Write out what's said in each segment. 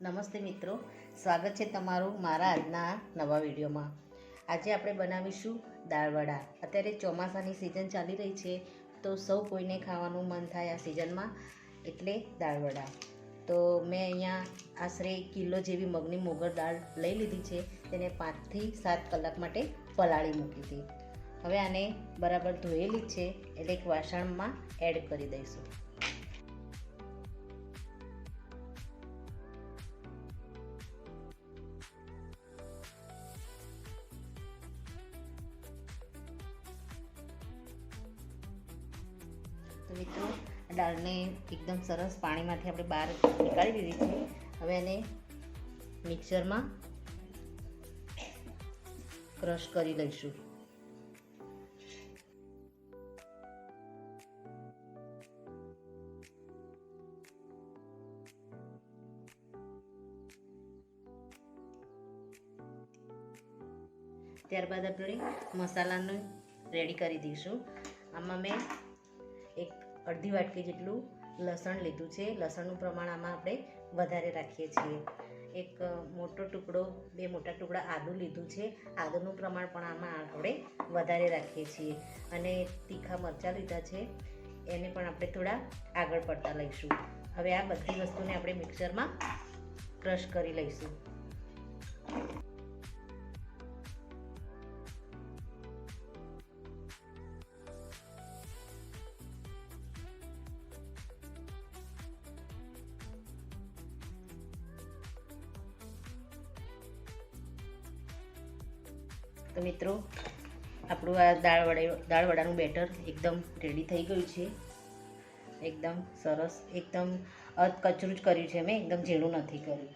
નમસ્તે મિત્રો, સ્વાગત છે તમારું મારા આજના નવા વિડીયોમાં. આજે આપણે બનાવીશું દાળવડા અત્યારે ચોમાસાની સિઝન ચાલી રહી છે, તો સૌ કોઈને ખાવાનું મન થાય આ સિઝનમાં એટલે દાળવડા તો મેં અહીંયા આશરે કિલો જેવી મગની મોગર દાળ લઈ લીધી છે, તેને પાંચથી સાત કલાક માટે પલાળી મૂકી હતી. હવે આને બરાબર ધોયેલી જ છે, એટલે એક વાસણમાં એડ કરી દઈશું. તો મિત્રો દાળને એકદમ સરસ પાણીમાંથી આપણે બહાર નીકાળી દીધી છે. હવે એને મિક્સરમાં ક્રશ કરી લઈશું. ત્યારબાદ આપણે મસાલાનું રેડી કરી દઈશું. આમાં મેં એક અડધી વાટકી જેટલું લસણ લીધું છે. લસણનું પ્રમાણ આમાં આપણે વધારે રાખીએ છીએ. એક મોટો ટુકડો, બે મોટા ટુકડા આદું લીધું છે. આદુનું પ્રમાણ પણ આમાં આપણે વધારે રાખીએ છીએ. અને તીખા મરચાં લીધા છે. એને પણ આપણે થોડા આગળ પડતા લઈશું. હવે આ બધી વસ્તુને આપણે મિક્સરમાં ક્રશ કરી લઈશું. તો મિત્રો, આપણું આ દાળ વડા દાળ વડાનું બેટર એકદમ રેડી થઈ ગયું છે. એકદમ સરસ, એકદમ અધ કચરું જ કર્યું છે મેં, એકદમ ઝીણું નથી કર્યું.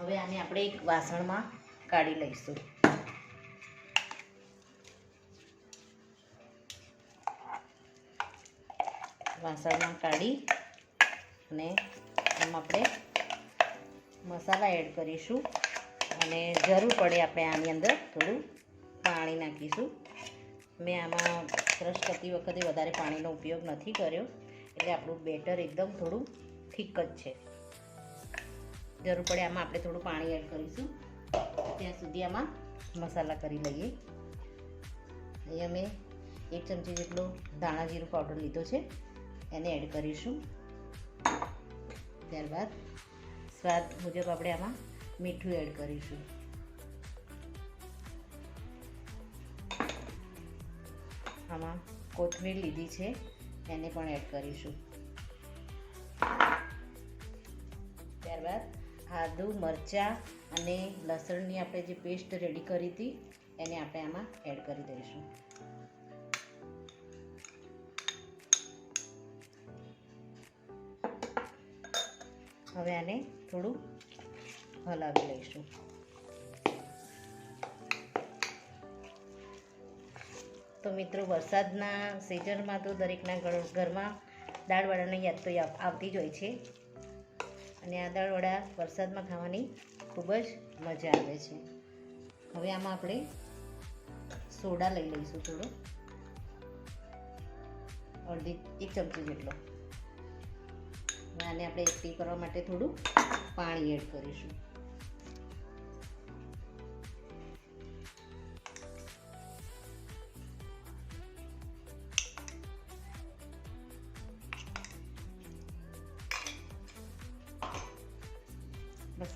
હવે આને આપણે એક વાસણમાં કાઢી લઈશું. વાસણમાં કાઢી અને એમાં આપણે મસાલા એડ કરીશું. અને જરૂર પડે આપણે આની અંદર થોડું પાણી નાખીશું. મેં આમાં ક્રશ કરતી વખતે વધારે પાણીનો ઉપયોગ નથી કર્યો. એટલે આપણું બેટર એકદમ થોડું ઠીક જ છે. જરૂર પડે આમાં આપણે થોડું પાણી એડ કરીશું. ત્યાં સુધી આમાં મસાલા કરી લઈએ. અહીંયા મેં એક ચમચી જેટલો ધાણા જીરું પાવડર લીધો છે. એને એડ કરીશું. ત્યારબાદ સ્વાદ મુજબ આપણે આમાં મીઠું એડ કરીશું. આમાં કોથમીર લીધી છે, એને પણ એડ કરીશું. ત્યારબાદ આદુ, મરચાં અને લસણની આપણે જે પેસ્ટ રેડી કરી હતી, એને આપણે આમાં એડ કરી દઈશું. હવે આને થોડું હલાવી લઈશું. તો મિત્રો, વરસાદના સિઝનમાં તો દરેકના ઘર, ઘરમાં દાળવડાની યાદ તો આવતી જ હોય છે. અને આ દાળવડા વરસાદમાં ખાવાની ખૂબ જ મજા આવે છે. હવે આમાં આપણે સોડા લઈ લઈશું થોડો. અડધી, એક ચમચી જેટલો. આને આપણે એકઠી કરવા માટે થોડું પાણી એડ કરીશું.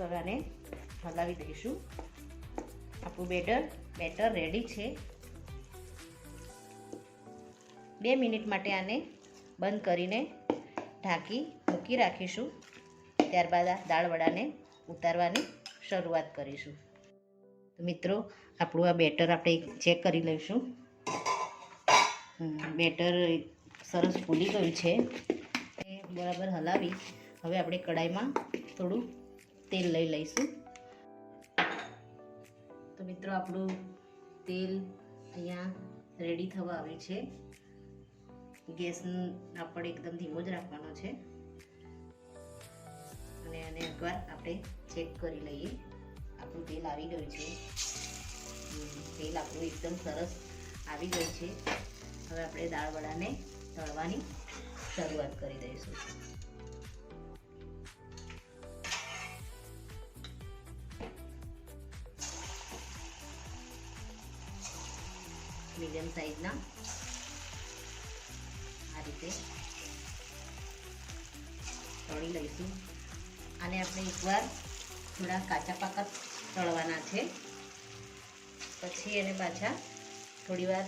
આને હલાવી દઈશું. આપણું બેટર બેટર રેડી છે. બે મિનિટ માટે આને બંધ કરીને ઢાંકી મૂકી રાખીશું. ત્યારબાદ આ દાળ વડાને ઉતારવાની શરૂઆત કરીશું. મિત્રો, આપણું આ બેટર આપણે ચેક કરી લઈશું. બેટર સરસ ફૂલી ગયું છે. બરાબર હલાવી. હવે આપણે કડાઈમાં થોડું તેલ લઈ લઈશું. તો મિત્રો, આપણું તેલ અહીંયા રેડી થવા આવ્યું છે. ગેસ આપણે એકદમ ધીમો જ રાખવાનો છે. અને આને એકવાર આપણે ચેક કરી લઈએ. આપણું તેલ આવી ગયું છે. તેલ આપણું એકદમ સરસ આવી ગયું છે. હવે આપણે દાળ વડાને તળવાની શરૂઆત કરી દઈશું. મીડિયમ સાઈઝના આ રીતે. તળી લઈશું. આને આપણે એકવાર થોડા કાચા પાકા તળવાના છે. પછી એને પાછા થોડીવાર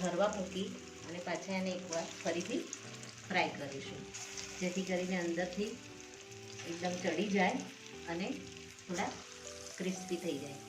ધરવા મૂકી અને પાછા એને એકવાર ફરીથી ફ્રાય કરીશું. જેથી કરીને અંદરથી એકદમ ચડી જાય અને થોડા ક્રિસ્પી થઈ જાય.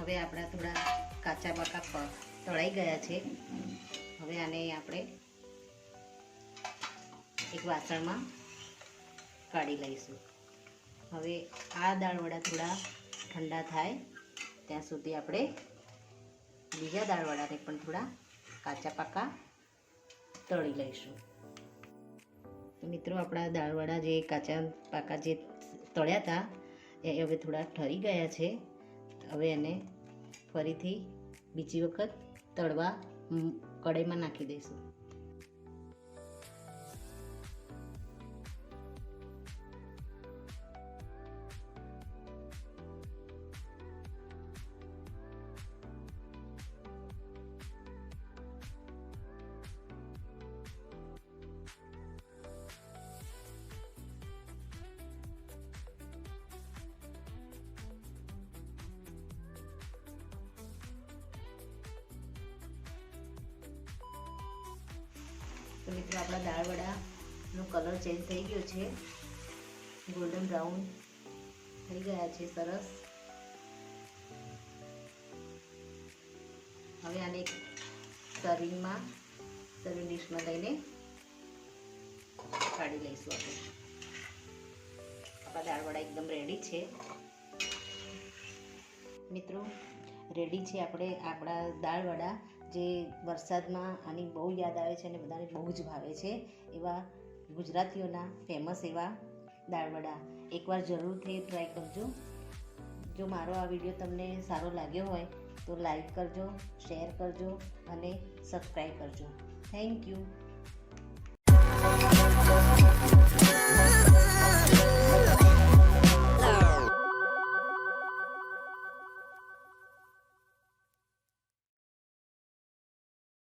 હવે આપણા થોડા કાચા પાકા તળાઈ ગયા છે. હવે આને આપણે એક વાસણમાં કાઢી લઈશું. હવે આ દાળવડા થોડા ઠંડા થાય ત્યાં સુધી આપણે બીજા દાળવડાને પણ થોડા કાચા પાકા તળી લઈશું. તો મિત્રો, આપણા દાળવડા જે કાચા પાકા જે તળ્યા હતા, એ હવે થોડા ઠરી ગયા છે. હવે એને ફરીથી બીજી વખત તળવા કઢાઈમાં નાખી દઈશું. તો મિત્રો આપણા દાળવડાનો કલર ચેન્જ થઈ ગયો છે. ગોલ્ડન બ્રાઉન થઈ ગયા છે સરસ. હવે આને સર્વિંગમાં સર્વિંગ ડિશમાં લઈને કાઢી લઈશું આપણે. આપણા દાળવડા એકદમ રેડી છે. મિત્રો રેડી છે આપણે આપણા દાળ વડા જે વરસાદમાં આની બહુ યાદ આવે છે અને બધાને બહુ જ ભાવે છે, એવા ગુજરાતીઓના ફેમસ એવા દાળ વડા. એકવાર જરૂરથી ટ્રાય કરજો. જો મારો આ વીડિયો તમને સારો લાગ્યો હોય, તો લાઈક કરજો શેર કરજો અને સબસ્ક્રાઈબ કરજો. Thank you